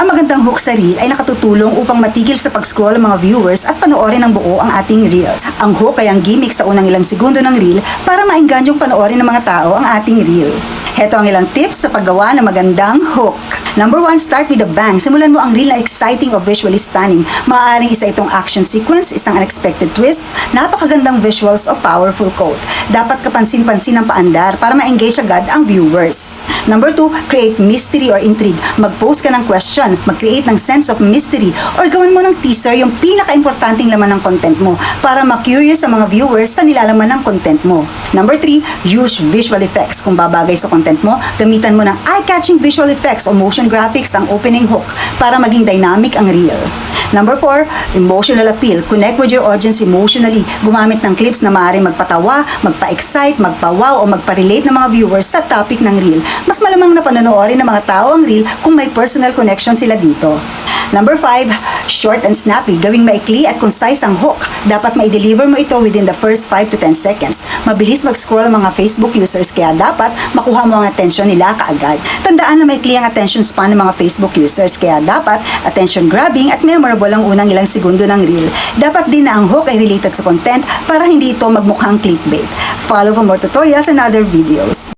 Ang magandang hook sa reel ay nakatutulong upang matigil sa pag-scroll ang mga viewers at panoorin ng buo ang ating reels. Ang hook ay ang gimmick sa unang ilang segundo ng reel para mainganyong panoorin ng mga tao ang ating reel. Heto ang ilang tips sa paggawa ng magandang hook. Number one, start with a bang. Simulan mo ang reel na exciting o visually stunning. Maaaring isa itong action sequence, isang unexpected twist, napakagandang visuals o powerful quote. Dapat kapansin-pansin ang paandar para ma-engage agad ang viewers. Number two, create mystery or intrigue. Mag-post ka ng question, mag-create ng sense of mystery, or gawin mo ng teaser yung pinaka-importanting laman ng content mo para ma-curious ang mga viewers sa nilalaman ng content mo. Number three, use visual effects. Kung babagay sa content mo, gamitan mo ng eye-catching visual effects o motion graphics ang opening hook para maging dynamic ang reel. Number four, emotional appeal. Connect with your audience emotionally. Gumamit ng clips na maaaring magpatawa, magpa-excite, magpa-wow o magpa-relate ng mga viewers sa topic ng reel. Mas malamang na panonoorin ng mga tao ang reel kung may personal connection sila dito. Number five, short and snappy. Gawing maikli at concise ang hook. Dapat ma-deliver mo ito within the first 5 to 10 seconds. Mabilis mag-scroll ang mga Facebook users kaya dapat makuha mo ang attention nila kaagad. Tandaan na maikli ang attention span ng mga Facebook users kaya dapat attention grabbing at memorable ang unang ilang segundo ng reel. Dapat din na ang hook ay related sa content para hindi ito magmukhang clickbait. Follow for more tutorials and other videos.